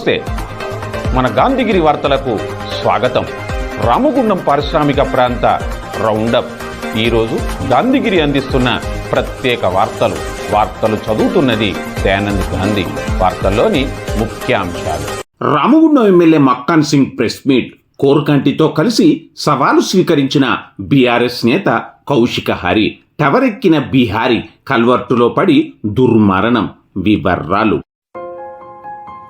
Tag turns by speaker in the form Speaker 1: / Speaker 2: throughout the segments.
Speaker 1: నమస్తే. మన గాంధీగిరి వార్తలకు స్వాగతం. రామగుండం పారిశ్రామిక ప్రాంత రౌండప్. ఈరోజు గాంధీగిరి అందిస్తున్న ప్రత్యేక వార్తలు. వార్తలు చదువుతున్నది దయానంద్ గాంధీ. వార్తల్లోని ముఖ్యాంశాలు.
Speaker 2: Ramagundam MLA Makkan Singh press meet. కోరుకంటితో కలిసి సవాలు స్వీకరించిన బీఆర్ఎస్ నేత కౌశిక హరి. టవరెక్కిన బీహారీ కల్వర్టులో పడి దుర్మరణం. వివర్రాలు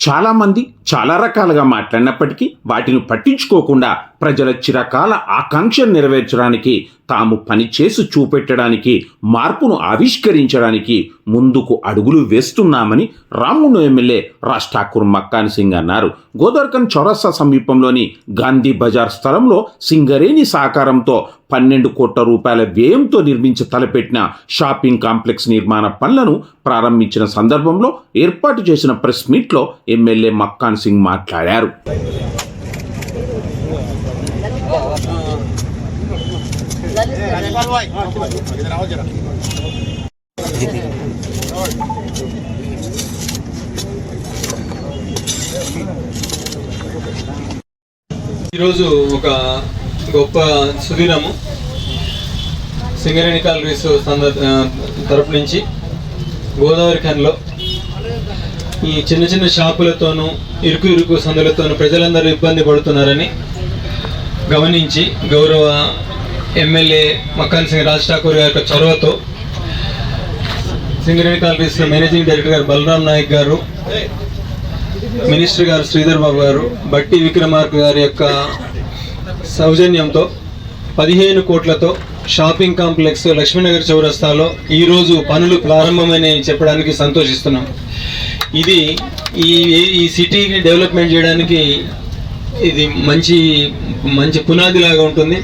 Speaker 2: చాలామంది చాలా రకాలుగా మాట్లాడినప్పటికీ వాటిని పట్టించుకోకుండా ప్రజల చిరకాల ఆకాంక్షను నెరవేర్చడానికి తాము పనిచేసి చూపెట్టడానికి మార్పును ఆవిష్కరించడానికి ముందుకు అడుగులు వేస్తున్నామని రాముడు ఎమ్మెల్యే రాజ్ ఠాకూర్ మక్కాన్ సింగ్ అన్నారు. గోదర్కన్ చౌరస్తా సమీపంలోని గాంధీ బజార్ స్థలంలో సింగరేణి సహకారంతో పన్నెండు కోట్ల రూపాయల వ్యయంతో నిర్మించి తలపెట్టిన షాపింగ్ కాంప్లెక్స్ నిర్మాణ పనులను ప్రారంభించిన సందర్భంలో ఏర్పాటు చేసిన ప్రెస్ మీట్లో ఎమ్మెల్యే మక్కాన్ సింగ్ మాట్లాడారు.
Speaker 3: ఈరోజు ఒక గొప్ప సుదినము. సింగరేణి కాలరీస్ తరపు నుంచి గోదావరి ఖన్లో ఈ చిన్న చిన్న షాపులతోనూ ఇరుకు ఇరుకు సందులతోనూ ప్రజలందరూ ఇబ్బంది పడుతున్నారని గమనించి గౌరవ ఎమ్మెల్యే మక్కాన్ సింగ్ రాజ్ ఠాకూర్ గారి యొక్క చొరవతో సింగరేణి కాలరీస్ మేనేజింగ్ డైరెక్టర్ గారు బలరాం నాయక్ గారు మినిస్టర్ గారు శ్రీధర్ బాబు గారు బట్టి విక్రమార్క గారి యొక్క సౌజన్యంతో పదిహేను కోట్లతో షాపింగ్ కాంప్లెక్స్ లక్ష్మీనగర్ చౌరస్తాలో ఈరోజు పనులు ప్రారంభమైనవి చెప్పడానికి సంతోషిస్తున్నాం. ఇది ఈ ఈ సిటీని డెవలప్మెంట్ చేయడానికి ఇది మంచి మంచి పునాది లాగా ఉంటుంది.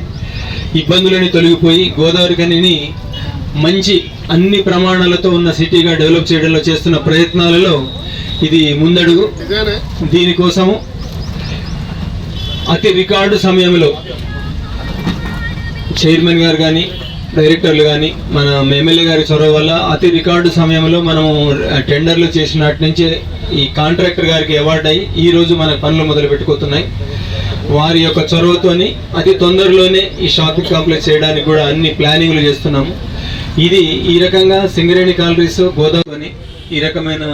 Speaker 3: ఇబ్బందులని తొలగిపోయి గోదావరి కనిని మంచి అన్ని ప్రమాణాలతో ఉన్న సిటీగా డెవలప్ చేయడంలో చేస్తున్న ప్రయత్నాలలో ఇది ముందడుగు. దీనికోసము అతి రికార్డు సమయంలో చైర్మన్ గారు కానీ డైరెక్టర్లు కానీ మన ఎమ్మెల్యే గారి చొరవ వల్ల అతి రికార్డు సమయంలో మనము టెండర్లు చేసినట్టు నుంచే ఈ కాంట్రాక్టర్ గారికి అవార్డు అయ్యి ఈ రోజు మన పనులు మొదలు పెట్టుకుతున్నాయి. వారి యొక్క చొరవతోని అతి తొందరలోనే ఈ షాపింగ్ కాంప్లెక్స్ చేయడానికి కూడా అన్ని ప్లానింగ్లు చేస్తున్నాము. ఇది ఈ రకంగా సింగరేణి కాలరీస్ గోదావరి ఈ రకమైన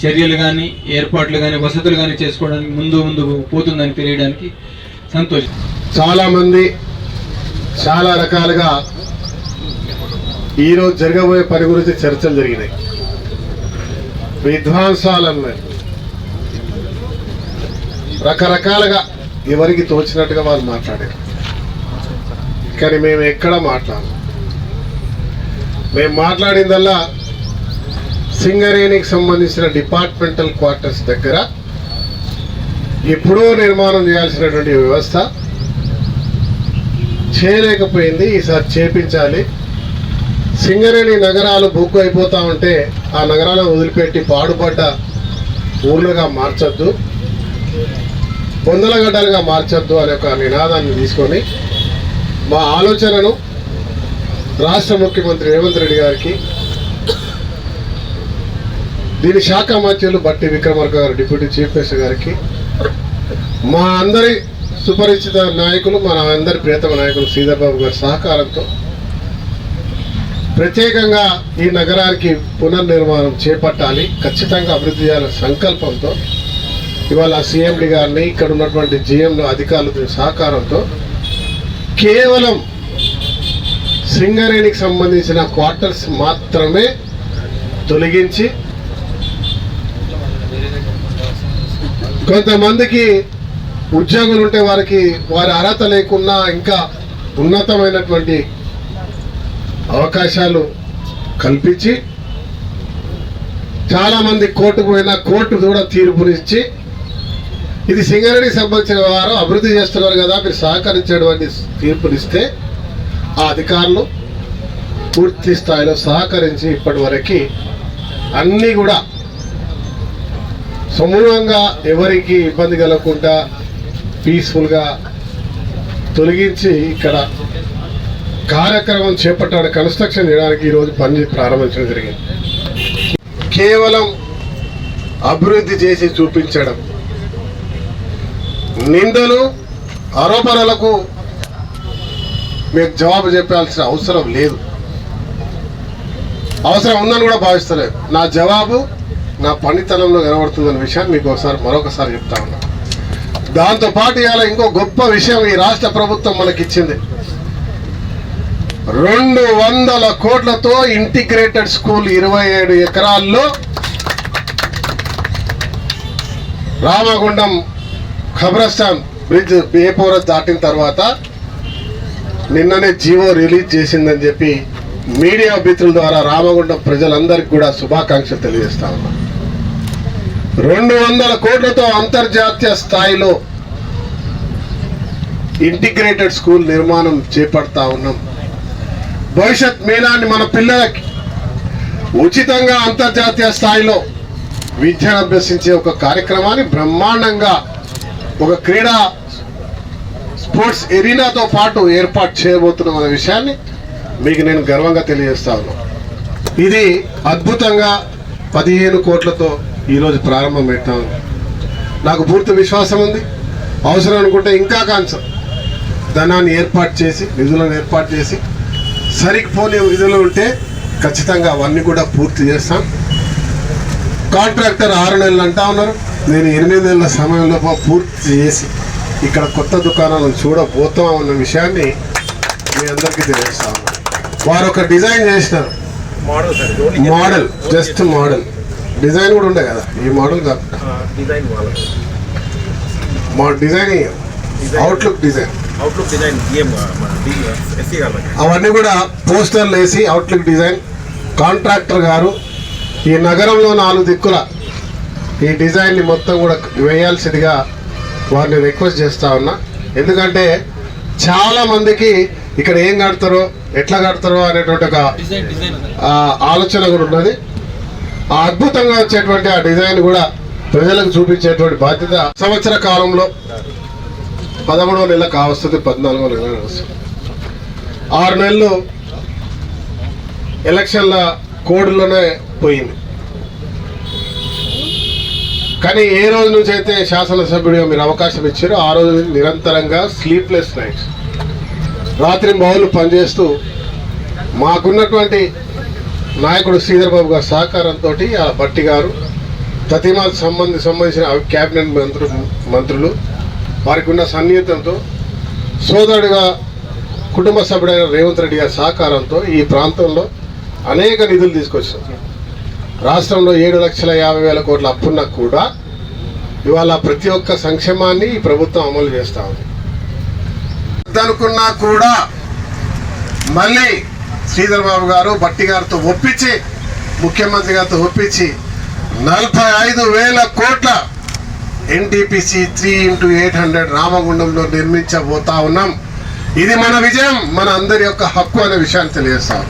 Speaker 3: చర్యలు కానీ ఏర్పాట్లు కానీ వసతులు కానీ చేసుకోవడానికి ముందు ముందు పోతుందని తెలియడానికి సంతోషం.
Speaker 4: చాలామంది చాలా రకాలుగా ఈరోజు జరగబోయే పని గురించి చర్చలు జరిగినాయి. విధ్వంసాలు అన్నాయి రకరకాలుగా ఎవరికి తోచినట్టుగా వాళ్ళు మాట్లాడారు. కానీ మేము ఎక్కడ మాట్లాడము. మేము మాట్లాడిందల్లా సింగరేణికి సంబంధించిన డిపార్ట్మెంటల్ క్వార్టర్స్ దగ్గర ఎప్పుడో నిర్మాణం చేయాల్సినటువంటి వ్యవస్థ చేయలేకపోయింది. ఈసారి చేపించాలి. సింగరేణి నగరాలు బుక్ అయిపోతూ ఉంటే ఆ నగరాలను వదిలిపెట్టి పాడుపడ్డ ఊర్లుగా మార్చొద్దు. బొందలగడ్డలుగా మార్చొద్దు అనే ఒక నినాదాన్ని తీసుకొని మా ఆలోచనను రాష్ట్ర ముఖ్యమంత్రి రేవంత్ రెడ్డి గారికి దీని శాఖ మంత్రులు బట్టి విక్రమార్క గారు డిప్యూటీ చీఫ్ మినిస్టర్ గారికి మా అందరి సుపరిచిత నాయకులు మన అందరి ప్రియతమ నాయకులు శ్రీధర్ బాబు గారి సహకారంతో ప్రత్యేకంగా ఈ నగరానికి పునర్నిర్మాణం చేపట్టాలి. ఖచ్చితంగా అభివృద్ధి చేయాలనే సంకల్పంతో ఇవాళ సీఎండి గారిని ఇక్కడ ఉన్నటువంటి జీఎంలు అధికారులతో సహకారంతో కేవలం సింగరేణికి సంబంధించిన క్వార్టర్స్ మాత్రమే తొలగించి కొంతమందికి ఉద్యోగులు ఉంటే వారికి వారి అర్హత లేకున్నా ఇంకా ఉన్నతమైనటువంటి అవకాశాలు కల్పించి చాలామంది కోర్టుకు పోయినా కోర్టు కూడా తీర్పునిచ్చి ఇది సింగరేణికి సంబంధించిన వారు అభివృద్ధి చేస్తున్నారు కదా మీరు సహకరించేటువంటి తీర్పునిస్తే ఆ అధికారులు పూర్తి స్థాయిలో సహకరించి ఇప్పటి వరకు అన్నీ కూడా సమూలంగా ఎవరికి ఇబ్బంది కలగకుండా పీస్ఫుల్గా తొలగించి ఇక్కడ కార్యక్రమం చేపట్టాడు కన్స్ట్రక్షన్ చేయడానికి ఈరోజు పని ప్రారంభించడం జరిగింది. కేవలం అభివృద్ధి చేసి చూపించడం. నిందలు ఆరోపణలకు మీకు జవాబు చెప్పాల్సిన అవసరం లేదు. అవసరం ఉందని కూడా భావిస్తలేదు. నా జవాబు నా పనితనంలో కనబడుతుందన్న విషయాన్ని మీకు ఒకసారి మరొకసారి చెప్తా ఉన్నా. దాంతో పాటు ఇవాళ ఇంకో గొప్ప విషయం ఈ రాష్ట్ర ప్రభుత్వం మనకిచ్చింది. రెండు వందల కోట్లతో ఇంటిగ్రేటెడ్ స్కూల్ ఇరవై ఏడు ఎకరాల్లో రామగుండం ఖబ్రస్థాన్ బ్రిడ్జ్ బేపూర దాటిన తర్వాత నిన్ననే జీవో రిలీజ్ చేసిందని చెప్పి మీడియా మిత్రుల ద్వారా రామగుండం ప్రజలందరికీ కూడా శుభాకాంక్షలు తెలియజేస్తా ఉన్నాను రెండు వందల కోట్లతో అంతర్జాతీయ స్థాయిలో ఇంటిగ్రేటెడ్ స్కూల్ నిర్మాణం చేపడతా ఉన్నాం. భవిష్యత్ మేళాన్ని మన పిల్లలకి ఉచితంగా అంతర్జాతీయ స్థాయిలో విద్యను అభ్యసించే ఒక కార్యక్రమాన్ని బ్రహ్మాండంగా ఒక క్రీడా స్పోర్ట్స్ ఎరీనాతో పాటు ఏర్పాటు చేయబోతున్నాం అనే విషయాన్ని మీకు నేను గర్వంగా తెలియజేస్తాను ఇది అద్భుతంగా పదిహేను కోట్లతో ఈరోజు ప్రారంభం పెట్టాం. నాకు పూర్తి విశ్వాసం ఉంది. అవసరం అనుకుంటే ఇంకా కాంచం ధనాన్ని ఏర్పాటు చేసి నిధులను ఏర్పాటు చేసి సరిపోని విధులు ఉంటే ఖచ్చితంగా అవన్నీ కూడా పూర్తి చేస్తాం. కాంట్రాక్టర్ ఆరు నెలలు అంటా ఉన్నారు. నేను ఎనిమిది నెలల సమయంలో పూర్తి చేసి ఇక్కడ కొత్త దుకాణాలను చూడబోతాం అన్న విషయాన్ని మీ అందరికీ తెలియజేస్తాను వారు ఒక డిజైన్ చేసినారు. Model just model. డిజైన్ కూడా ఉండే కదా ఈ మోడల్ కాదు
Speaker 5: డిజైన్
Speaker 4: మా design outlook design.
Speaker 5: Outlook design.
Speaker 4: అవన్నీ కూడా పోస్టర్లు వేసి అవుట్లుక్ డిజైన్. కాంట్రాక్టర్ గారు ఈ నగరంలో నాలుగు దిక్కుల ఈ డిజైన్ని మొత్తం కూడా వేయాల్సిందిగా వారిని రిక్వెస్ట్ చేస్తా ఉన్నా. ఎందుకంటే చాలా మందికి ఇక్కడ ఏం కడతారో ఎట్లా కడతారో అనేటువంటి ఒక ఆలోచన కూడా ఉన్నది. ఆ అద్భుతంగా వచ్చేటువంటి ఆ డిజైన్ కూడా ప్రజలకు చూపించేటువంటి బాధ్యత. సంవత్సర కాలంలో పదమూడవ నెల కావస్తుంది పద్నాలుగో నెల వస్తుంది ఆరు నెలలు ఎలక్షన్ల కోడ్లోనే పోయింది. కానీ ఏ రోజు నుంచి అయితే శాసనసభ్యుడిగా మీరు అవకాశం ఇచ్చారో ఆ రోజు నిరంతరంగా స్లీప్లెస్ నైట్స్ రాత్రి బౌలు పనిచేస్తూ మాకున్నటువంటి నాయకుడు శ్రీధర్ బాబు గారి సహకారంతో ఆ బట్టి గారు తతిమాకు సంబంధి సంబంధించిన క్యాబినెట్ మంత్రు మంత్రులు వారికి ఉన్న సన్నిహితంతో సోదరుడిగా కుటుంబ సభ్యుడైన రేవంత్ రెడ్డి గారి సహకారంతో ఈ ప్రాంతంలో అనేక నిధులు తీసుకొచ్చాం రాష్ట్రంలో ఏడు లక్షల యాభై వేల కోట్ల అప్పున్నా కూడా ఇవాళ ప్రతి ఒక్క సంక్షేమాన్ని ఈ ప్రభుత్వం అమలు చేస్తూ ఉంది. అనుకున్నా కూడా మళ్ళీ శ్రీధర్ బాబు గారు భట్టి గారితో ఒప్పించి ముఖ్యమంత్రి గారితో ఒప్పించి నలభై ఐదు వేల కోట్ల NTPC three into eight hundred రామగుండంలో నిర్మించబోతా ఉన్నాం. ఇది మన విజయం మన అందరి యొక్క హక్కు అనే విషయాన్ని తెలియజేస్తాం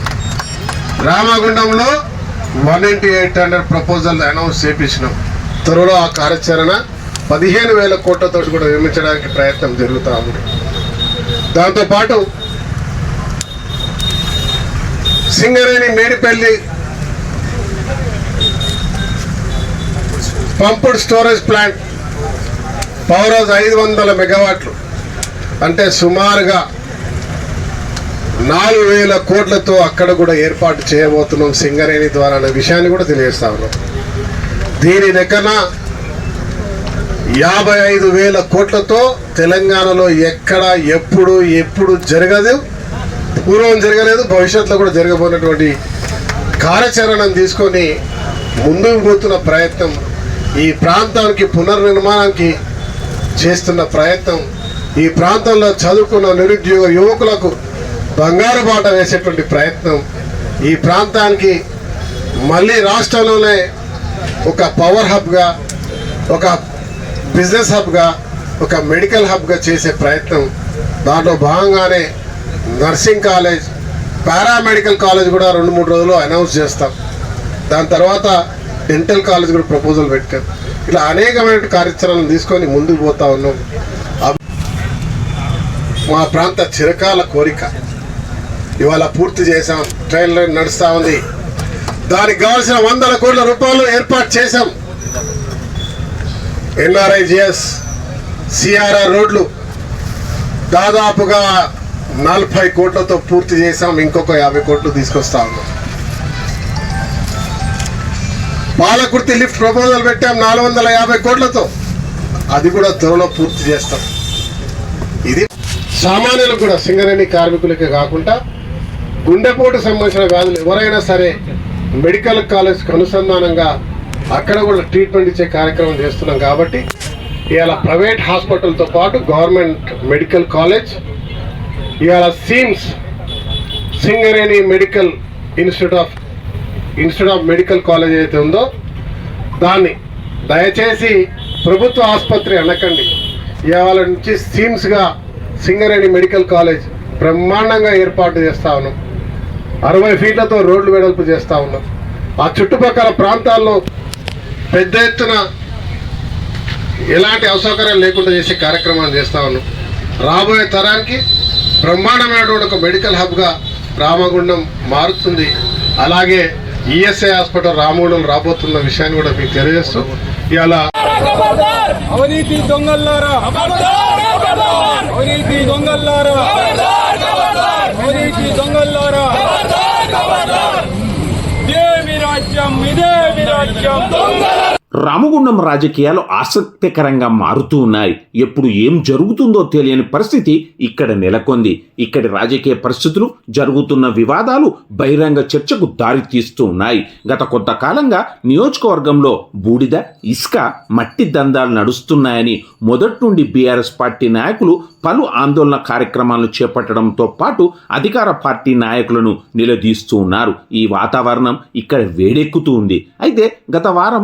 Speaker 4: రామగుండంలో one into eight hundred proposal announce చేపించినాం. త్వరలో ఆ కార్యాచరణ పదిహేను వేల కోట్లతో కూడా నిర్మించడానికి ప్రయత్నం జరుగుతూ ఉంది. దాంతోపాటు Singareni Medipalli pumped storage plant power house ఐదు వందల మెగావాట్లు. అంటే సుమారుగా నాలుగు వేల కోట్లతో అక్కడ కూడా ఏర్పాటు చేయబోతున్నాం సింగరేణి ద్వారా అనే విషయాన్ని కూడా తెలియజేస్తా ఉన్నాం. దీని లెక్కన యాభై ఐదు వేల కోట్లతో తెలంగాణలో ఎక్కడ ఎప్పుడు ఎప్పుడు జరగదు. పూర్వం జరగలేదు భవిష్యత్తులో కూడా జరగబోయినటువంటి కార్యాచరణను తీసుకొని ముందుకు పోతున్న ప్రయత్నం ఈ ప్రాంతానికి పునర్నిర్మాణానికి చేస్తున్న ప్రయత్నం ఈ ప్రాంతంలో చదువుకున్న నిరుద్యోగ యువకులకు బంగారు బాట వేసేటువంటి ప్రయత్నం ఈ ప్రాంతానికి మళ్ళీ రాష్ట్రంలోనే ఒక పవర్ హబ్గా ఒక బిజినెస్ హబ్గా ఒక మెడికల్ హబ్గా చేసే ప్రయత్నం దాంట్లో భాగంగానే నర్సింగ్ కాలేజ్ పారామెడికల్ కాలేజ్ కూడా రెండు మూడు రోజులు అనౌన్స్ చేస్తాం. దాని తర్వాత డెంటల్ కాలేజ్ కూడా ప్రపోజల్ పెట్టాం. ఇలా అనేకమైన కార్యాచరణలు తీసుకొని ముందుకు పోతా ఉన్నాం. మా ప్రాంత చిరకాల కోరిక. ఇవాళ పూర్తి చేసాం ట్రైన్ లైన్ నడుస్తూ ఉంది. దానికి కావాల్సిన వందల కోట్ల రూపాయలు ఏర్పాటు చేశాం. ఎన్ఆర్ఐజిఎస్ సిఆర్ఆర్ రోడ్లు. దాదాపుగా నలభై కోట్లతో పూర్తి చేసాం ఇంకొక యాభై కోట్లు తీసుకొస్తా ఉన్నాం. పాలకుర్తి లిఫ్ట్ ప్రపోజల్ పెట్టాం నాలుగు వందల యాభై కోట్లతో. అది కూడా త్వరలో పూర్తి చేస్తాం. ఇది సామాన్యులు కూడా సింగరేణి కార్మికులకే కాకుండా గుండెపోటు సంబంధించిన వ్యాధులు ఎవరైనా సరే మెడికల్ కాలేజ్కి అనుసంధానంగా అక్కడ కూడా ట్రీట్మెంట్ ఇచ్చే కార్యక్రమం చేస్తున్నాం కాబట్టి ఇవాళ ప్రైవేట్ హాస్పిటల్తో పాటు గవర్నమెంట్ మెడికల్ కాలేజ్ ఇవాళ SIMS Singareni medical institute of institute of medical college అయితే ఉందో దాన్ని దయచేసి ప్రభుత్వ ఆసుపత్రి అనకండి. ఇవాళ నుంచి సీమ్స్గా సింగరేణి మెడికల్ కాలేజ్ బ్రహ్మాండంగా ఏర్పాటు చేస్తా ఉన్నాం. అరవై ఫీట్లతో రోడ్లు వెడల్పు చేస్తా ఉన్నాం. ఆ చుట్టుపక్కల ప్రాంతాల్లో పెద్ద ఎత్తున ఎలాంటి అసౌకర్యాలు లేకుండా చేసే కార్యక్రమాలు చేస్తా ఉన్నాం. రాబోయే తరానికి బ్రహ్మాండమైనటువంటి ఒక మెడికల్ హబ్గా రామగుండం మారుతుంది. అలాగే ఈఎస్ఐ హాస్పిటల్ రామగుండం రాబోతున్న విషయాన్ని కూడా మీకు తెలియజేస్తూ ఇలా
Speaker 6: అవినీతి దొంగల్లారా? అవినీతి దొంగల్లారా? అవినీతి దొంగల్లారా? ఇదే మీ రాజ్యం ఇదే మీ రాజ్యం?
Speaker 2: రామగుండం రాజకీయాలు ఆసక్తికరంగా మారుతూ ఉన్నాయి. ఎప్పుడు ఏం జరుగుతుందో తెలియని పరిస్థితి ఇక్కడ నెలకొంది. ఇక్కడి రాజకీయ పరిస్థితులు జరుగుతున్న వివాదాలు బహిరంగ చర్చకు దారితీస్తూ ఉన్నాయి. గత కొంతకాలంగా నియోజకవర్గంలో బూడిద ఇసుక మట్టి దందాలు నడుస్తున్నాయని మొదటి నుండి బీఆర్ఎస్ పార్టీ నాయకులు పలు ఆందోళన కార్యక్రమాలను చేపట్టడంతో పాటు అధికార పార్టీ నాయకులను నిలదీస్తూ ఉన్నారు ఈ వాతావరణం ఇక్కడ వేడెక్కుతూ ఉంది. అయితే గత వారం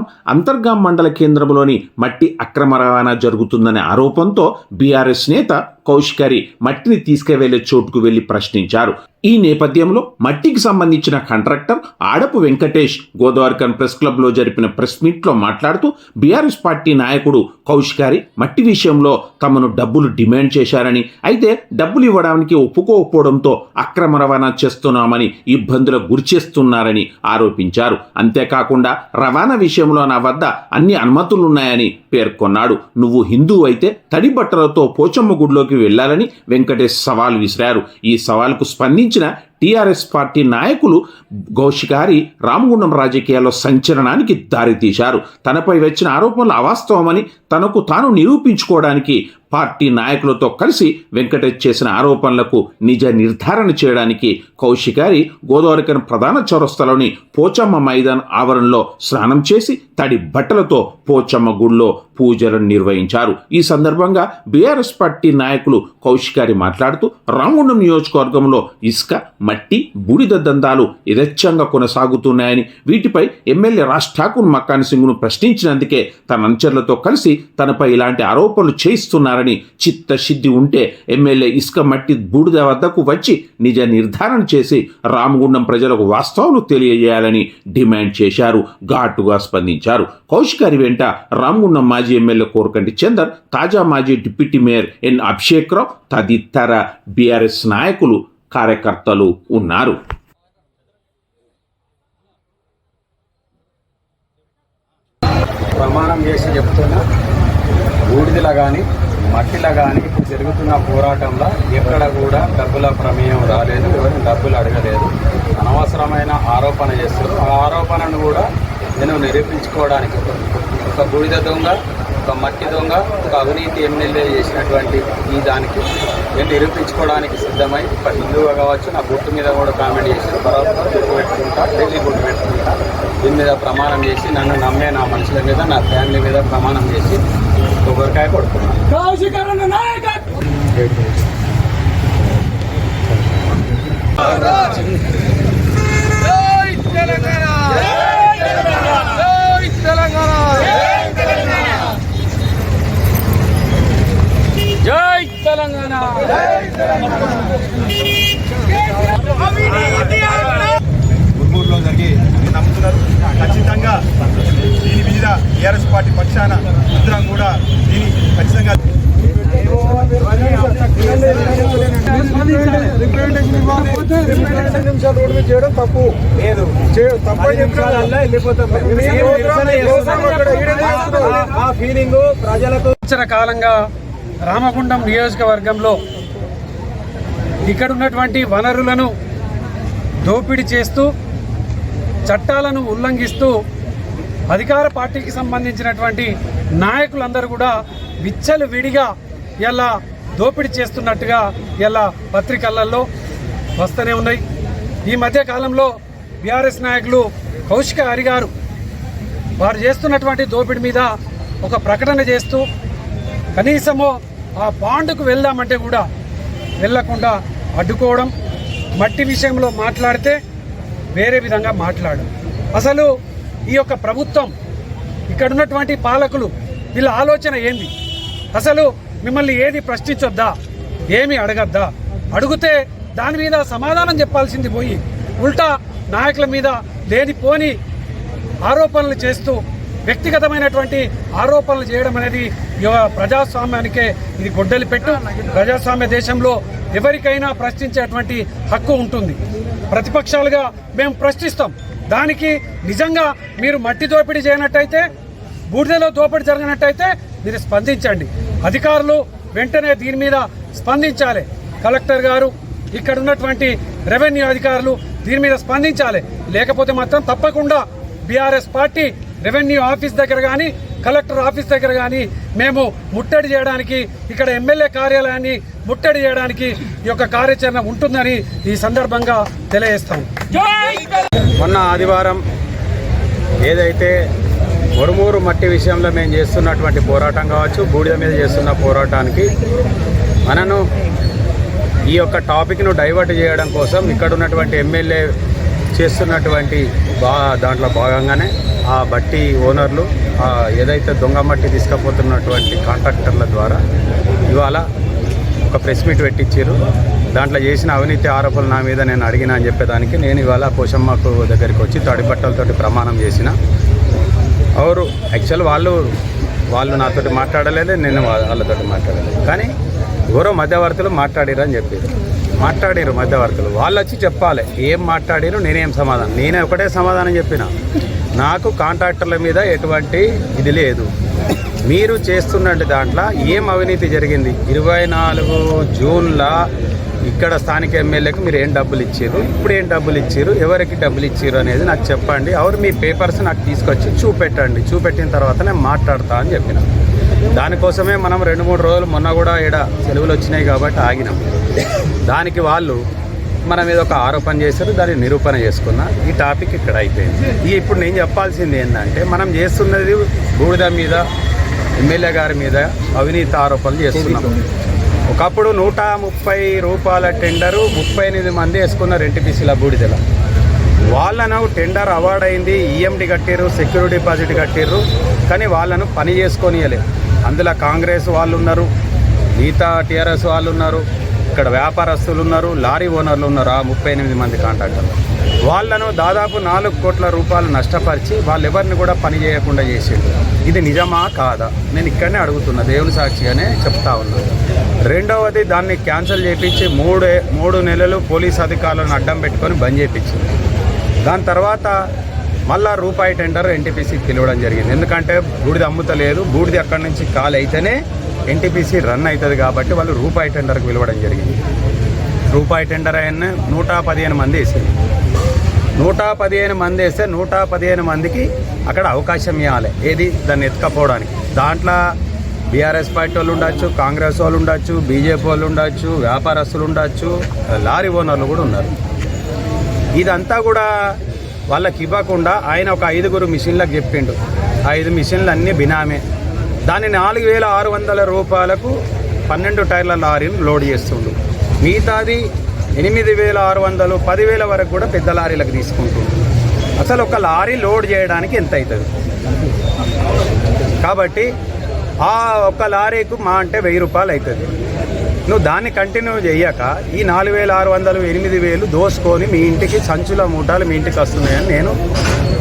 Speaker 2: అంతర్గాం మండల కేంద్రంలోని మట్టి అక్రమ రవాణా జరుగుతుందనే ఆరోపణతో బీఆర్ఎస్ నేత కౌశికరి మట్టిని తీసుకువెళ్ళే చోటుకు వెళ్ళి ప్రశ్నించారు. ఈ నేపథ్యంలో మట్టికి సంబంధించిన కాంట్రాక్టర్ ఆడపు వెంకటేష్ గోదావరికన్ ప్రెస్ క్లబ్లో జరిపిన ప్రెస్ మీట్లో మాట్లాడుతూ బీఆర్ఎస్ పార్టీ నాయకుడు కౌశికారి మట్టి విషయంలో తమను డబ్బులు డిమాండ్ చేశారని అయితే డబ్బులు ఇవ్వడానికి ఒప్పుకోకపోవడంతో అక్రమ రవాణా చేస్తున్నామని ఇబ్బందులకు గురిచేస్తున్నారని ఆరోపించారు. అంతేకాకుండా రవాణా విషయంలో నా వద్ద అన్ని అనుమతులున్నాయని పేర్కొన్నాడు. నువ్వు హిందూ అయితే తడి బట్టలతో పోచమ్మ గుడిలోకి వెళ్ళాలని వెంకటేష్ సవాల్ విసిరారు. ఈ సవాల్కు స్పందించిన టీఆర్ఎస్ పార్టీ నాయకులు గౌషికారి రామగుండం రాజకీయాల్లో సంచలనానికి దారితీశారు. తనపై వచ్చిన ఆరోపణలు అవాస్తవమని తనకు తాను నిరూపించుకోవడానికి పార్టీ నాయకులతో కలిసి వెంకటేష్ చేసిన ఆరోపణలకు నిజ నిర్ధారణ చేయడానికి కౌశికారి గోదావరికన్ ప్రధాన చౌరస్తలోని పోచమ్మ మైదాన్ ఆవరణలో స్నానం చేసి తడి బట్టలతో పోచమ్మ గుడిలో పూజలను నిర్వహించారు. ఈ సందర్భంగా బీఆర్ఎస్ పార్టీ నాయకులు కౌశికారి మాట్లాడుతూ రామగుండం నియోజకవర్గంలో ఇసుక మట్టి బూడిద దందాలు యథేచ్ఛంగా కొనసాగుతున్నాయని వీటిపై ఎమ్మెల్యే రాజ్ ఠాకూర్ మక్కాని సింగ్ను ప్రశ్నించినందుకే తన అనుచరులతో కలిసి తనపై ఇలాంటి ఆరోపణలు చేయిస్తున్నారు చేయాలని చిత్తశుద్ధి ఉంటే ఎమ్మెల్యే ఇసుక మట్టి బూడిద వద్దకు వచ్చి నిజ నిర్ధారణ చేసి రామగుండం ప్రజలకు వాస్తవాలు తెలియజేయాలని డిమాండ్ చేశారు. ఘాటుగా స్పందించారు. కౌశికారి వెంట రామగుండం మాజీ ఎమ్మెల్యే కోరకంటి చందర్ తాజా మాజీ deputy mayor N Abhishek Rao తదితర బీఆర్ఎస్ నాయకులు కార్యకర్తలు ఉన్నారు.
Speaker 7: ప్రమాణం చేసి చెప్తున్నా. బూడిదలో కానీ మట్టిలో కానీ ఇప్పుడు జరుగుతున్న పోరాటంలో ఎక్కడ కూడా డబ్బుల ప్రమేయం రాలేదు ఎవరిని డబ్బులు అడగలేదు. అనవసరమైన ఆరోపణ చేస్తారు ఆ ఆరోపణను కూడా నేను నిరూపించుకోవడానికి ఒక బూడిద దొంగ ఒక మట్టి దొంగ ఒక అవినీతి ఎమ్మెల్యే చేసినటువంటి ఈ దానికి నేను నిరూపించుకోవడానికి సిద్ధమై హిందువుగా కావచ్చు నా గుర్తు మీద కూడా కామెంట్ చేసి తర్వాత గుర్తు పెట్టుకుంటా ఢిల్లీ గుర్తు పెట్టుకుంటా. దీని మీద ప్రమాణం చేసి నన్ను నమ్మే నా మనుషుల మీద నా ఫ్యామిలీ మీద ప్రమాణం చేసి కొబ్బరికాయ కొడుతున్నాను
Speaker 5: పక్షాన అందరం కూడా దీన్ని ఖచ్చితంగా
Speaker 7: చేయడం తప్పు. లేదు. ఆ ఫీలింగ్ ప్రజలకు
Speaker 8: సంవత్సర కాలంగా రామగుండం నియోజకవర్గంలో ఇక్కడ ఉన్నటువంటి వనరులను దోపిడీ చేస్తూ చట్టాలను ఉల్లంఘిస్తూ అధికార పార్టీకి సంబంధించినటువంటి నాయకులందరూ కూడా విచ్చలు విడిగా ఇలా దోపిడీ చేస్తున్నట్టుగా ఇలా పత్రికలలో వస్తూనే ఉన్నాయి. ఈ మధ్య కాలంలో బీఆర్ఎస్ నాయకులు కౌశిక హరి గారు వారు చేస్తున్నటువంటి దోపిడీ మీద ఒక ప్రకటన చేస్తూ కనీసము ఆ బాండ్కు వెళ్దామంటే కూడా వెళ్ళకుండా అడ్డుకోవడం మట్టి విషయంలో మాట్లాడితే వేరే విధంగా మాట్లాడు అసలు ఈ యొక్క ప్రభుత్వం ఇక్కడ ఉన్నటువంటి పాలకులు వీళ్ళ ఆలోచన ఏంది? అసలు మిమ్మల్ని ఏది ప్రశ్నించొద్దా? ఏమి అడగద్దా? అడిగితే దాని మీద సమాధానం చెప్పాల్సింది పోయి ఉల్టా నాయకుల మీద లేనిపోని ఆరోపణలు చేస్తూ వ్యక్తిగతమైనటువంటి ఆరోపణలు చేయడం అనేది యువ ప్రజాస్వామ్యానికే ఇది గొడ్డలి పెట్టు. ప్రజాస్వామ్య దేశంలో ఎవరికైనా ప్రశ్నించేటువంటి హక్కు ఉంటుంది. ప్రతిపక్షాలుగా మేము ప్రశ్నిస్తాం. దానికి నిజంగా మీరు మట్టి దోపిడీ చేయనట్టయితే బూడిదలో దోపిడీ జరిగినట్టయితే మీరు స్పందించండి. అధికారులు వెంటనే దీని మీద స్పందించాలి. కలెక్టర్ గారు ఇక్కడ ఉన్నటువంటి రెవెన్యూ అధికారులు దీని మీద స్పందించాలి. లేకపోతే మాత్రం తప్పకుండా బీఆర్ఎస్ పార్టీ రెవెన్యూ ఆఫీస్ దగ్గర కానీ కలెక్టర్ ఆఫీస్ దగ్గర కానీ మేము ముట్టడి చేయడానికి ఇక్కడ ఎమ్మెల్యే కార్యాలయాన్ని ముట్టడి చేయడానికి ఈ యొక్క కార్యాచరణ ఉంటుందని ఈ సందర్భంగా తెలియజేస్తాం.
Speaker 7: మొన్న ఆదివారం ఏదైతే మురుమూరు మట్టి విషయంలో మేము చేస్తున్నటువంటి పోరాటం కావచ్చు బూడిద మీద చేస్తున్న పోరాటానికి మనను ఈ యొక్క టాపిక్ను డైవర్ట్ చేయడం కోసం ఇక్కడ ఉన్నటువంటి ఎమ్మెల్యే చేస్తున్నటువంటి బా దాంట్లో భాగంగానే ఆ బట్టి ఓనర్లు ఏదైతే దొంగ మట్టి తీసుకుపోతున్నటువంటి కాంట్రాక్టర్ల ద్వారా ఇవాళ ఒక ప్రెస్ మీట్ పెట్టించారు దాంట్లో చేసిన అవినీతి ఆరోపణలు నా మీద నేను అడిగిన అని చెప్పేదానికి నేను ఇవాళ కోశమ్మకు దగ్గరికి వచ్చి తడి బట్టలతోటి ప్రమాణం చేసిన. ఎవరు? యాక్చువల్ వాళ్ళు వాళ్ళు నాతోటి మాట్లాడలేదు నేను వాళ్ళతో మాట్లాడలేదు. కానీ ఎవరో మధ్యవర్తులు మాట్లాడారు అని చెప్పారు మాట్లాడారు మధ్యవర్తులు. వాళ్ళు వచ్చి చెప్పాలి ఏం మాట్లాడిరు నేనేం సమాధానం. నేనే ఒకటే సమాధానం చెప్పిన. నాకు కాంట్రాక్టర్ల మీద ఎటువంటి ఇది లేదు. మీరు చేస్తున్నట్టు దాంట్లో ఏం అవినీతి జరిగింది? ఇరవై నాలుగు జూన్లో ఇక్కడ స్థానిక ఎమ్మెల్యేకి మీరు ఏం డబ్బులు ఇచ్చారు ఇప్పుడు ఏం డబ్బులు ఇచ్చారు ఎవరికి డబ్బులు ఇచ్చారు అనేది నాకు చెప్పండి. ఎవరు మీ పేపర్స్ నాకు తీసుకొచ్చి చూపెట్టండి. చూపెట్టిన తర్వాత నేను మాట్లాడతా అని చెప్పిన. దానికోసమే మనం రెండు మూడు రోజులు మొన్న కూడా ఈడ సెలవులు వచ్చినాయి కాబట్టి ఆగినాం. దానికి వాళ్ళు మన మీద ఒక ఆరోపణ చేశారు దాన్ని నిరూపణ చేసుకున్నా. ఈ టాపిక్ ఇక్కడ అయిపోయింది. ఈ ఇప్పుడు నేను చెప్పాల్సింది ఏంటంటే మనం చేస్తున్నది బూడిద మీద ఎమ్మెల్యే గారి మీద అవినీతి ఆరోపణలు చేస్తున్నాం. ఒకప్పుడు నూట ముప్పై రూపాయల టెండరు ముప్పై ఎనిమిది మంది వేసుకున్నారు ఎన్టీపీసీల బూడిదల. వాళ్ళను టెండర్ అవార్డ్ అయింది ఈఎండి కట్టిర్రు సెక్యూరిటీ డిపాజిట్ కట్టిర్రు కానీ వాళ్ళను పని చేసుకొనియలేదు అందులో కాంగ్రెస్ వాళ్ళు ఉన్నారు మిగతా టీఆర్ఎస్ వాళ్ళు ఉన్నారు ఇక్కడ వ్యాపారస్తులు ఉన్నారు లారీ ఓనర్లు ఉన్నారు ఆ ముప్పై ఎనిమిది మంది కాంట్రాక్టర్లు. వాళ్ళను దాదాపు నాలుగు కోట్ల రూపాయలు నష్టపరిచి వాళ్ళెవరిని కూడా పని చేయకుండా చేసిండు ఇది నిజమా కాదా? నేను ఇక్కడనే అడుగుతున్నా దేవుని సాక్షిగానే చెప్తా ఉన్నాను రెండవది దాన్ని క్యాన్సిల్ చేయించి మూడే మూడు నెలలు పోలీస్ అధికారులను అడ్డం పెట్టుకొని బంద్ చేయించింది దాని తర్వాత మళ్ళా రూపాయి టెండర్ ఎన్టీపీసీకి పిలవడం జరిగింది. ఎందుకంటే బూడిద అమ్ముతలేదు. బూడిది అక్కడి నుంచి కాల్ అయితేనే ఎన్టీపీసీ రన్ అవుతుంది కాబట్టి వాళ్ళు రూపాయి టెండర్కి పిలవడం జరిగింది. రూపాయి టెండర్ అయిన నూట పదిహేను మంది వేసింది. నూట పదిహేను మంది వేస్తే నూట పదిహేను మందికి అక్కడ అవకాశం ఇవ్వాలి. ఏది? దాన్ని ఎత్తుకపోవడానికి. దాంట్లో బీఆర్ఎస్ పార్టీ వాళ్ళు ఉండొచ్చు కాంగ్రెస్ వాళ్ళు ఉండొచ్చు బీజేపీ వాళ్ళు ఉండొచ్చు వ్యాపారస్తులు ఉండొచ్చు లారీ ఓనర్లు కూడా ఉన్నారు. ఇదంతా కూడా వాళ్ళకి ఇవ్వకుండా ఆయన ఒక ఐదుగురు మిషన్లకు చెప్పిండు. ఐదు మిషన్లు అన్నీ బినామే. దాన్ని నాలుగు వేల ఆరు వందల రూపాయలకు పన్నెండు టైర్ల లారీని లోడ్ చేస్తుండు. మిగతాది ఎనిమిది వేల ఆరు వందలు పదివేల వరకు కూడా పెద్ద లారీలకు తీసుకుంటుంది అసలు ఒక లారీ లోడ్ చేయడానికి ఎంత అవుతుంది? కాబట్టి ఆ ఒక లారీకు మా అంటే వెయ్యి రూపాయలు అవుతుంది. నువ్వు దాన్ని కంటిన్యూ చేయక ఈ నాలుగు వేల ఆరు వందలు ఎనిమిది వేలు దోసుకొని మీ ఇంటికి సంచుల మూటాలు మీ ఇంటికి వస్తున్నాయని నేను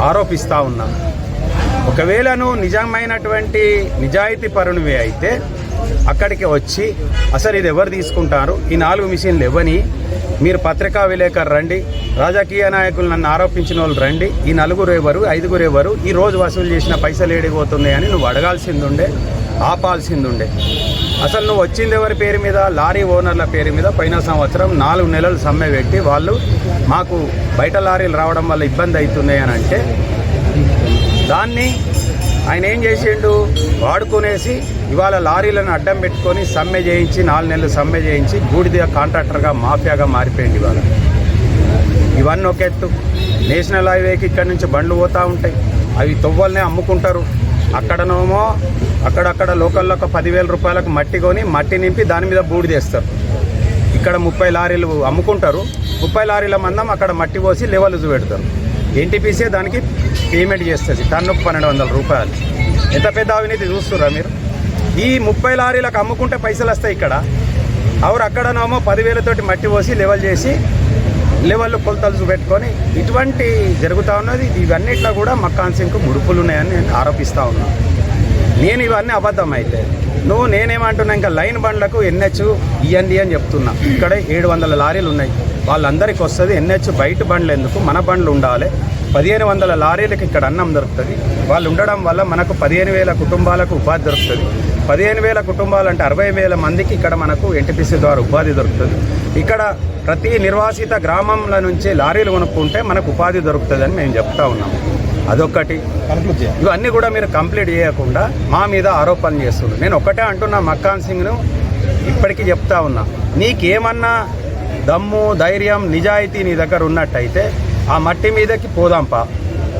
Speaker 7: ఆరోపిస్తూ ఉన్నాను ఒకవేళ నువ్వు నిజమైనటువంటి నిజాయితీ పరునివి అయితే అక్కడికి వచ్చి అసలు ఇది ఎవరు తీసుకుంటారు? ఈ నాలుగు మిషన్లు ఇవ్వని మీరు పత్రికా విలేకరు రండి. రాజకీయ నాయకులు నన్ను ఆరోపించిన వాళ్ళు రండి. ఈ నలుగురు ఎవరు? ఐదుగురు ఎవరు? ఈ రోజు వసూలు చేసిన పైసలు ఏడిపోతున్నాయి అని నువ్వు అడగాల్సిందుండే ఆపాల్సిందుండే. అసలు నువ్వు వచ్చింది ఎవరి పేరు మీద? లారీ ఓనర్ల పేరు మీద పోయిన సంవత్సరం నాలుగు నెలలు సమ్మె పెట్టి వాళ్ళు మాకు బయట లారీలు రావడం వల్ల ఇబ్బంది అవుతున్నాయి అని అంటే దాన్ని ఆయన ఏం చేసిండు? వాడుకునేసి ఇవాళ లారీలను అడ్డం పెట్టుకొని సమ్మె చేయించి నాలుగు నెలలు సమ్మె చేయించి బూడిద కాంట్రాక్టర్గా మాఫియాగా మారిపోయింది ఇవాళ. ఇవన్నీ ఒక ఎత్తు. నేషనల్ హైవేకి ఇక్కడి నుంచి బండ్లు పోతూ ఉంటాయి. అవి తొవ్వల్నే అమ్ముకుంటారు. అక్కడనేమో అక్కడక్కడ లోకల్లో ఒక పదివేల రూపాయలకు మట్టి కొని మట్టి నింపి దాని మీద బూడిదేస్తారు ఇక్కడ ముప్పై లారీలు అమ్ముకుంటారు. ముప్పై లారీల మందం అక్కడ మట్టి పోసి లెవెల్స్ పెడతారు. ఎన్టీపీసీ దానికి పేమెంట్ చేస్తుంది. టన్నుకు పన్నెండు వందల రూపాయలు. ఎంత పెద్ద అవినీతి చూస్తుర్రా మీరు? ఈ ముప్పై లారీలకు అమ్ముకుంటే పైసలు వస్తాయి ఇక్కడ. అవరు అక్కడనేమో పదివేలతోటి మట్టి పోసి లెవెల్ చేసి లెవెల్ కొలతలు పెట్టుకొని ఇటువంటి జరుగుతూ ఉన్నది. ఇవన్నిట్లో కూడా మక్కాన్ సింగ్కు ముడుపులు ఉన్నాయని నేను ఆరోపిస్తూ ఉన్నాను నేను ఇవన్నీ అబద్ధం అయితే నువ్వు నేనేమంటున్నా ఇంకా లైన్ బండ్లకు ఎన్హెచ్ ఇవ్వండి అని చెప్తున్నా. ఇక్కడ ఏడు వందల లారీలు ఉన్నాయి వాళ్ళందరికీ వస్తుంది ఎన్హెచ్ బయట బండ్లు ఎందుకు? మన బండ్లు ఉండాలి. పదిహేను వందల లారీలకు ఇక్కడ అన్నం దొరుకుతుంది. వాళ్ళు ఉండడం వల్ల మనకు పదిహేను వేల కుటుంబాలకు ఉపాధి దొరుకుతుంది. పదిహేను వేల కుటుంబాలు అంటే అరవై వేల మందికి ఇక్కడ మనకు ఎన్టీపీసీ ద్వారా ఉపాధి దొరుకుతుంది. ఇక్కడ ప్రతి నిర్వాసిత గ్రామంల నుంచి లారీలు కొనుక్కుంటే మనకు ఉపాధి దొరుకుతుందని మేము చెప్తా ఉన్నాం. అదొక్కటి. ఇవన్నీ కూడా మీరు కంప్లీట్ చేయకుండా మా మీద ఆరోపణలు చేస్తున్నారు. నేను ఒకటే అంటున్నా మక్కాన్ సింగ్ను ఇప్పటికీ చెప్తా ఉన్నా. నీకేమన్నా దమ్ము ధైర్యం నిజాయితీ నీ దగ్గర ఉన్నట్టయితే ఆ మట్టి మీదకి పోదాంపా.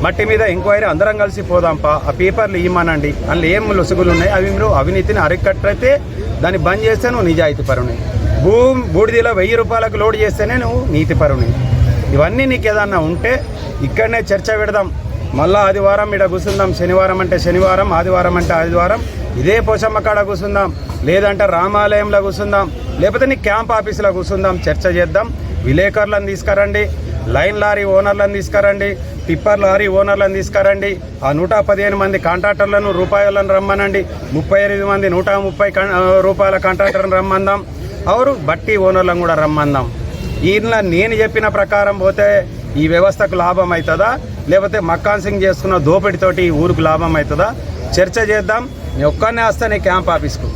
Speaker 7: మట్టి మీద ఎంక్వైరీ అందరం కలిసి పోదాంపా. ఆ పేపర్లు ఇవ్వమనండి అందులో ఏం లొసుగులు ఉన్నాయి అవి మీరు అవినీతిని అరికట్టయితే దాన్ని బంద్ చేస్తే నువ్వు నిజాయితీ పరుని. భూ బూడిదిలో వెయ్యి రూపాయలకు లోడ్ చేస్తేనే నువ్వు నీతి పరుని. ఇవన్నీ నీకు ఏదన్నా ఉంటే ఇక్కడనే చర్చ పెడదాం. మళ్ళా ఆదివారం ఇక్కడ కూర్చుందాం. శనివారం అంటే శనివారం ఆదివారం అంటే ఆదివారం. ఇదే పోషమ్మ కాడ కూర్చుందాం. లేదంటే రామాలయంలో కూర్చుందాం. లేకపోతే నీ క్యాంప్ ఆఫీసులో కూర్చుందాం. చర్చ చేద్దాం. విలేకరులను తీసుకురండి. లైన్ లారీ ఓనర్లను తీసుకురండి. టిప్పర్ లారీ ఓనర్లను తీసుకురండి. ఆ నూట పదిహేను మంది కాంట్రాక్టర్లను రూపాయలను రమ్మనండి. ముప్పై ఎనిమిది మంది నూట ముప్పై రూపాయల కాంట్రాక్టర్ని రమ్మందాం అవరు బట్టి ఓనర్లను కూడా రమ్మందాం ఈయన నేను చెప్పిన ప్రకారం పోతే ఈ వ్యవస్థకు లాభం అవుతుందా? లేకపోతే మక్కాన్ సింగ్ చేసుకున్న దోపిడితోటి ఈ ఊరికి లాభం అవుతుందా? చర్చ చేద్దాం. నేను ఒక్కనే వస్తాను క్యాంప్ ఆఫీస్కు.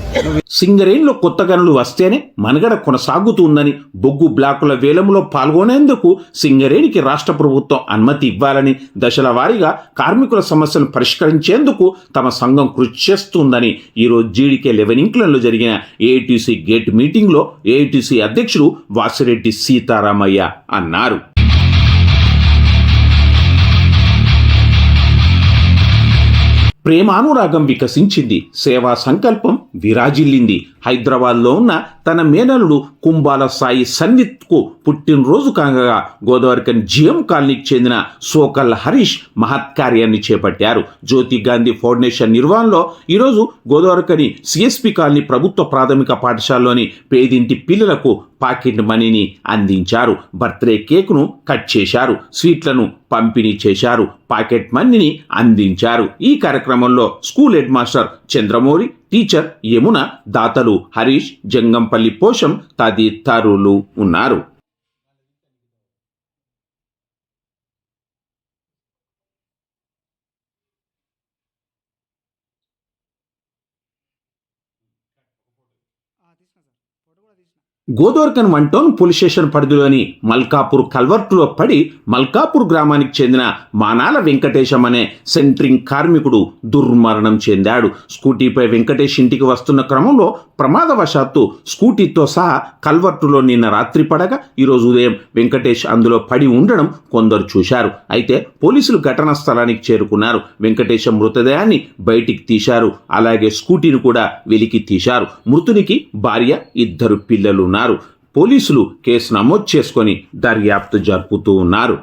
Speaker 2: సింగరేణిలో కొత్త గనులు వస్తేనే మనగడ కొనసాగుతుందని బొగ్గు బ్లాకుల వేలంలో పాల్గొనేందుకు సింగరేణికి రాష్ట్ర ప్రభుత్వం అనుమతి ఇవ్వాలని దశల వారీగా కార్మికుల సమస్యలను పరిష్కరించేందుకు తమ సంఘం కృషి చేస్తుందని ఈరోజు జీడికే లెవెనింక్లలో జరిగిన ఏఐటీసీ గేట్ మీటింగ్లో ఏఐటీసీ అధ్యక్షుడు వాసిరెడ్డి సీతారామయ్య అన్నారు. ప్రేమానురాగం వికసించింది. సేవా సంకల్పం విరాజిల్లింది. హైదరాబాద్లో ఉన్న తన మేనలుడు కుంబాల సాయి సన్నిత్కు పుట్టినరోజు కాగా గోదావరికన్ జిఎం కాలనీకి చెందిన సోకల్ హరీష్ మహత్కార్యాన్ని చేపట్టారు. జ్యోతి గాంధీ ఫౌండేషన్ నిర్వహణలో ఈరోజు గోదావరికని సిఎస్పి కాలనీ ప్రభుత్వ ప్రాథమిక పాఠశాలలోని పేదింటి పిల్లలకు పాకెట్ మనీని అందించారు. బర్త్డే కేకును కట్ చేశారు. స్వీట్లను పంపిణీ చేశారు. పాకెట్ మనీని అందించారు. ఈ కార్యక్రమంలో school head master Chandramouli teacher Yamuna దాతలు హరీష్ జంగంపల్లి పోషం తదితరులు ఉన్నారు. Godavarikhani one town police station పరిధిలోని మల్కాపూర్ కల్వర్టులో పడి మల్కాపూర్ గ్రామానికి చెందిన మానాల వెంకటేశం అనే సెంట్రింగ్ కార్మికుడు దుర్మరణం చెందాడు. స్కూటీపై వెంకటేష్ ఇంటికి వస్తున్న క్రమంలో ప్రమాదవశాత్తు స్కూటీతో సహా కల్వర్టులో నిన్న రాత్రి పడగా ఈరోజు ఉదయం వెంకటేష్ అందులో పడి ఉండడం కొందరు చూశారు. అయితే పోలీసులు ఘటనా స్థలానికి చేరుకున్నారు. వెంకటేశం మృతదేహాన్ని బయటికి తీశారు. అలాగే స్కూటీని కూడా వెలికి తీశారు. మృతునికి భార్య ఇద్దరు పిల్లలు ఉన్నారు. పోలీసులు కేసు నమోదు చేసుకొని దర్యాప్తు జరుపుతూ ఉన్నారు.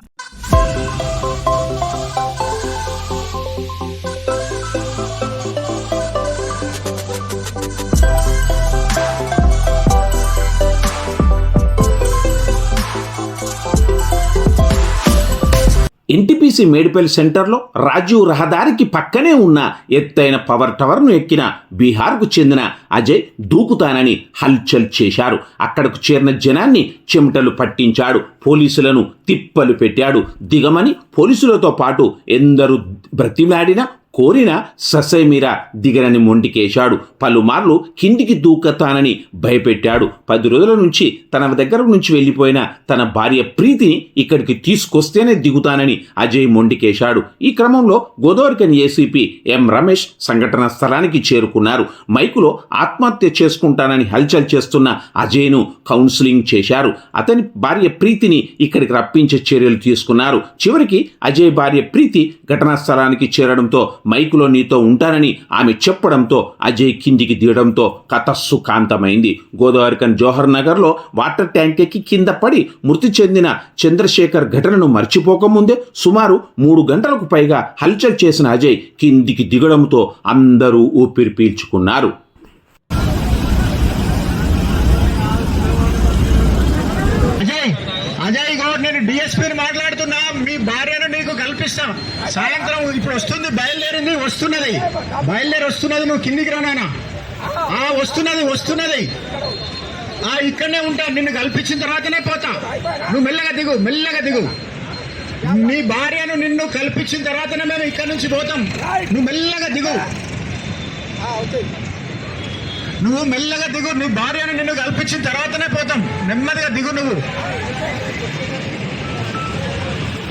Speaker 2: ఎన్టీపీసీ ఆర్టీసీ మేడిపల్లి సెంటర్లో రాజీవ్ రహదారికి పక్కనే ఉన్న ఎత్తైన పవర్ టవర్ను ఎక్కిన బీహార్కు చెందిన అజయ్ దూకుతానని హల్చల్ చేశారు. అక్కడకు చేరిన జనాన్ని చెమటలు పట్టించాడు. పోలీసులను తిప్పలు పెట్టాడు. దిగమని పోలీసులతో పాటు ఎందరు బ్రతిమాడినా కోరిన ససైమీరా దిగరని మొండికేశాడు. పలుమార్లు కిందికి దూకతానని భయపెట్టాడు. పది రోజుల నుంచి తన దగ్గర నుంచి వెళ్ళిపోయిన తన భార్య ప్రీతిని ఇక్కడికి తీసుకొస్తేనే దిగుతానని అజయ్ మొండికేశాడు. ఈ క్రమంలో గోదావరికని ఏసీపీ ఎం రమేష్ సంఘటన స్థలానికి చేరుకున్నారు. మైకులో ఆత్మహత్య చేసుకుంటానని హల్చల్ చేస్తున్న అజయ్ను కౌన్సిలింగ్ చేశారు. అతని భార్య ప్రీతిని ఇక్కడికి రప్పించే చర్యలు తీసుకున్నారు. చివరికి అజయ్ భార్య ప్రీతి ఘటనా స్థలానికి చేరడంతో మైకులో నీతో ఉంటానని ఆమె చెప్పడంతో అజయ్ కిందికి దిగడంతో కథ గోదావరి గోదావరికన్ జోహర్ నగర్లో వాటర్ ట్యాంక్ ఎక్కి కింద పడి మృతి చెందిన చంద్రశేఖర్ ఘటనను మర్చిపోకముందే సుమారు మూడు గంటలకు పైగా హల్చల్ చేసిన అజయ్ కిందికి దిగడంతో అందరూ ఊపిరి పీల్చుకున్నారు
Speaker 9: అజయ్ అజయ్ గౌడ్ నేను డిఎస్పీని మాట్లాడుతున్నా మీ భార్యను నీకు సాయంత్రం ఇప్పుడు వస్తుంది బయలుదేరింది వస్తున్నది. బయలుదేరి వస్తున్నది నువ్వు కిందికి రానా ఆ వస్తున్నది వస్తున్నది. ఆ ఇక్కడనే ఉంటా నిన్ను కల్పించిన తర్వాతనే పోతా. నువ్వు మెల్లగా దిగు మెల్లగా దిగు. నీ భార్యను నిన్ను కల్పించిన తర్వాతనే మేము ఇక్కడ నుంచి పోతాం. నువ్వు మెల్లగా దిగు. నువ్వు మెల్లగా దిగు నీ భార్యను నిన్ను కల్పించిన తర్వాతనే పోతాం. నెమ్మదిగా దిగు నువ్వు.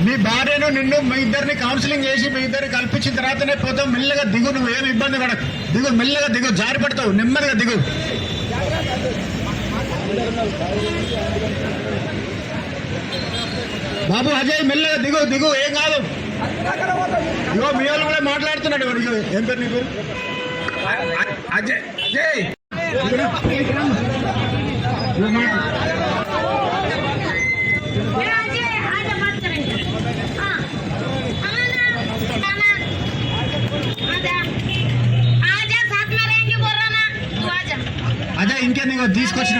Speaker 9: నీ భార్యను నిన్ను మీ ఇద్దరిని కౌన్సిలింగ్ చేసి మీ ఇద్దరిని కల్పించిన తర్వాతనే పోతాం మెల్లగా దిగు నువ్వు ఏమి ఇబ్బంది పడకు. దిగు మెల్లగా దిగు జారి పడతావు. నెమ్మదిగా దిగు. బాబు అజయ్ మెల్లగా దిగు దిగు. ఏం కాదు. ఇగో మీ వాళ్ళు కూడా మాట్లాడుతున్నాడు ఇగో, ఏం పేరు నీ పేరు? అజయ్ అజయ్. అదే ఇంకేంది ఇగో తీసుకొచ్చిన